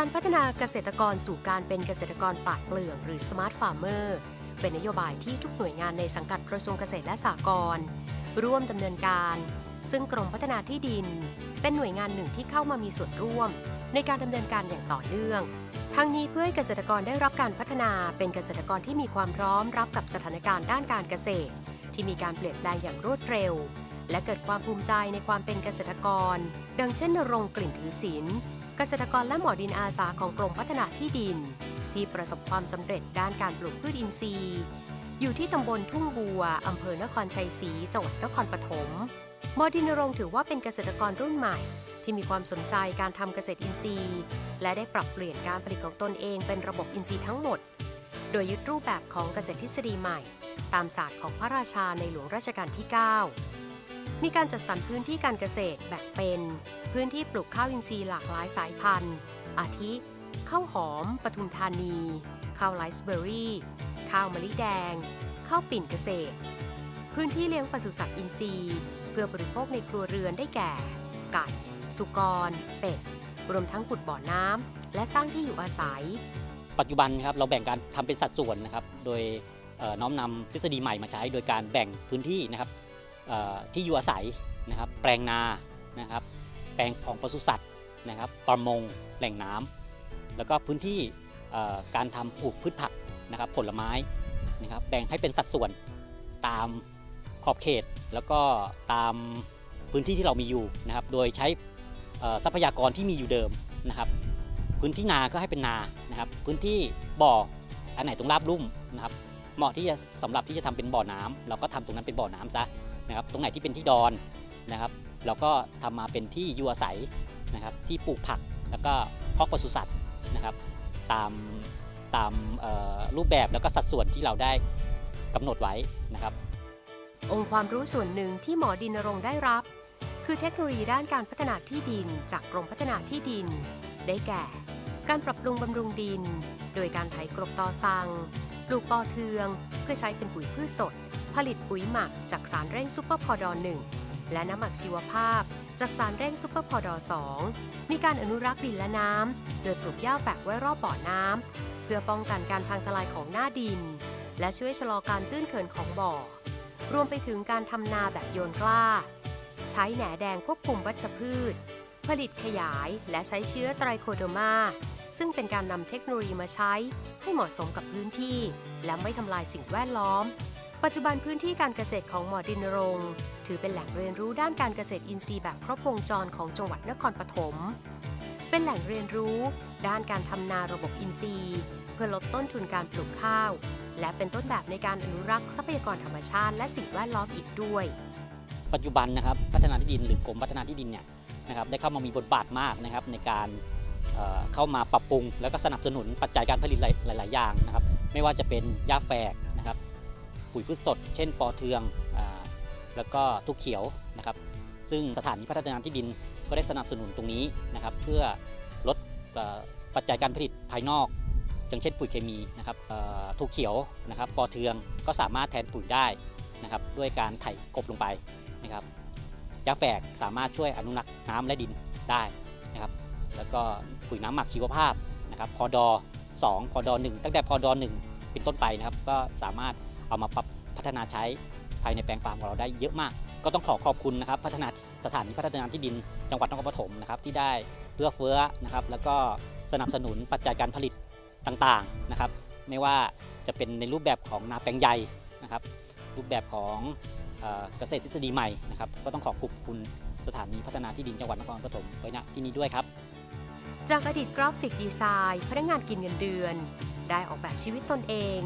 การพัฒนาเกษตรกรสู่การเป็นเกษตรกรปาดเปรื่องหรือ Smart Farmer เป็นนโยบายที่ทุกหน่วยงานในสังกัดกระทรวงเกษตรและสหกรณ์ร่วมดำเนินการ ซึ่งกรมพัฒนาที่ดิน เป็นหน่วยงานหนึ่งที่เข้ามามีส่วนร่วม ในการดำเนินการอย่างต่อเนื่อง ทั้งนี้เพื่อให้เกษตรกรได้รับการพัฒนาเป็นเกษตรกรที่มีความพร้อมรับกับสถานการณ์ด้านการเกษตร ที่มีการเปลี่ยนแปลงอย่างรวดเร็ว และเกิดความภูมิใจในความเป็นเกษตรกร ดังเช่นนรงกลิ่นถือศิล เกษตรกรและหมอดินอาสาของกรมพัฒนาที่ดิน ที่ประสบความสำเร็จด้านการปลูกพืชอินทรีย์ อยู่ที่ตำบลทุ่งบัวอำเภอนครชัยศรีจังหวัดนครปฐมหมอดินรงถือว่าเป็นเกษตรกรรุ่นใหม่ ที่มีความสนใจการทำเกษตรอินทรีย์ และได้ปรับเปลี่ยนการผลิตของตนเองเป็นระบบอินทรีย์ทั้งหมด โดยยึดรูปแบบของเกษตรทฤษฎีใหม่ ตามศาสตร์ของพระราชาในหลวงรัชกาลที่ 9 มีการจัดสรรพื้นที่การเกษตรแบ่งเป็น พื้นที่ปลูกข้าวอินทรีย์หลากหลายสายพันธุ์ อาทิข้าวหอม ปทุมธานี ข้าวไรซ์เบอร์รี่ ข้าวมะลิแดง ข้าวปิ่นเกษตร พื้นที่เลี้ยงปศุสัตว์อินทรีย์ เพื่อบริโภคในครัวเรือนได้แก่ ไก่ สุกร เป็ด รวมทั้งขุดบ่อน้ำ และสร้างที่อยู่อาศัย ปัจจุบันครับเราแบ่งการทำเป็นสัดส่วนนะครับ โดยน้อมนำทฤษฎีใหม่มาใช้ โดยการแบ่งพื้นที่นะครับ ที่อยู่อาศัยนะครับ แปลงนานะครับ แปลงของปศุสัตว์นะครับประมงแหล่งน้ำแล้วก็พื้นที่การทำปลูกพืชผักนะครับ ผลไม้นะครับ แบ่งให้เป็นสัดส่วนตามขอบเขตแล้วก็ตามพื้นที่ที่เรามีอยู่นะครับ โดยใช้ทรัพยากรที่มีอยู่เดิมนะครับ พื้นที่นาก็ให้เป็นนานะครับ พื้นที่บ่ออันไหนตรงราบลุ่มนะครับ เหมาะที่จะสำหรับที่จะทำเป็นบ่อน้ำเราก็ทำตรงนั้นเป็นบ่อน้ำซะ นะครับตรงไหนที่เป็นที่ดอนนะครับ เราก็ทำมาเป็นที่อยู่อาศัยนะครับที่ปลูกผักแล้วก็เพาะปศุสัตว์นะครับตามตามรูปแบบแล้วก็สัดส่วนที่เราได้กำหนดไว้นะครับ องค์ความรู้ส่วนหนึ่งที่หมอดินรงได้รับ คือเทคโนโลยีด้านการพัฒนาที่ดินจากกรมพัฒนาที่ดิน ได้แก่ การปรับปรุงบำรุงดิน โดยการไถกรบตอซังปลูกปอเทือง เพื่อใช้เป็นปุ๋ยพืชสด ผลิตปุ๋ยหมักจากสารเร่งซูเปอร์พอดอ1และน้ำหมักชีวภาพ จากสารเร่งซูเปอร์พอดอ2มีการอนุรักษ์ดินและน้ำโดยปลูกหญ้าแฝกไว้รอบบ่อน้ำเพื่อป้องกันการพังทลายของหน้าดิน และช่วยชะลอการตื้นเขินของบ่อ รวมไปถึงการทำนาแบบโยนกล้า ใช้แหนแดงควบคุมวัชพืช ผลิตขยายและใช้เชื้อไตรโคโดมาซึ่งเป็นการนำเทคโนโลยีมาใช้ให้เหมาะสมกับพื้นที่ และไม่ทำลายสิ่งแวดล้อม ปัจจุบันพื้นที่การเกษตรของหมอดินรงถือเป็นแหล่งเรียนรู้ด้านการเกษตรอินทรีย์แบบครบวงจรของจังหวัดนครปฐม เป็นแหล่งเรียนรู้ ด้านการทำนาระบบอินทรีย์ เพื่อลดต้นทุนการปลูกข้าว และเป็นต้นแบบในการอนุรักษ์ทรัพยากรธรรมชาติ และสิ่งแวดล้อมอีกด้วย ปัจจุบันนะครับพัฒนาที่ดินหรือกรมพัฒนาที่ดินเนี่ยนะครับได้เข้ามามีบทบาทมากนะครับในการเเข้ามาปรับปรุง แล้วก็สนับสนุนปัจจัยการผลิตหลาย ๆ อย่างนะครับไม่ว่าจะเป็นหญ้าแฝก ปุ๋ยพืชสด เช่นปอเทืองอแล้วก็ทุกเขียวนะครับ ซึ่งสถานีพัฒนาที่ดินก็ได้สนับสนุนตรงนี้นะครับ เพื่อลดปัจจัยการผลิตภายนอกอย่างเช่นปุ๋ยเคมีนะครับทุกเขียวนะครับปอเทืองก็สามารถแทนปุ๋ยได้นะครับ ด้วยการไถกบลงไปนะครับยาแฝกสามารถช่วยอนุรักษ์น้ำและดินได้นะครับ แล้วก็ปุ๋ยน้ำหมักชีวภาพนะครับพอดอ2พอดอ1ตั้งแต่พอดอ1เป็นต้นไปนะครับ ก็สามารถ เอามาปรับพัฒนาใช้ภายในแปลงฟาร์มของเราได้เยอะมาก ก็ต้องขอขอบคุณนะครับ พัฒนาสถานีพัฒนาที่ดินจังหวัดนครปฐมนะครับที่ได้เอื้อเฟื้อนะครับแล้วก็สนับสนุนปัจจัยการผลิตต่างๆนะครับ ไม่ว่าจะเป็นในรูปแบบของนาแปลงใหญ่นะครับ รูปแบบของเอ่อเกษตรทฤษฎีใหม่นะครับ ก็ต้องขอขอบคุณสถานีพัฒนาที่ดินจังหวัดนครปฐมไว้ณที่นี้ด้วยครับ จากอดีตกราฟิกดีไซน์พนักงานกินเงินเดือน ได้ออกแบบชีวิตตนเอง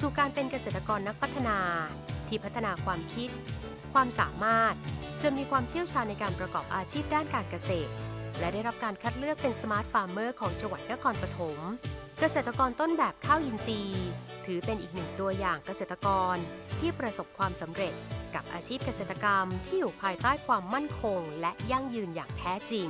สู่การเป็นเกษตรกรนักพัฒนา ที่พัฒนาความคิด ความสามารถ จนมีความเชี่ยวชาญในการประกอบอาชีพด้านการเกษตร และได้รับการคัดเลือกเป็นสมาร์ทฟาร์มเมอร์ของจังหวัดนครปฐมเกษตรกรต้นแบบข้าวอินทรีย์ ถือเป็นอีกหนึ่งตัวอย่างเกษตรกร ที่ประสบความสำเร็จกับอาชีพเกษตรกรรมที่อยู่ภายใต้ความมั่นคง และยั่งยืนอย่างแท้จริง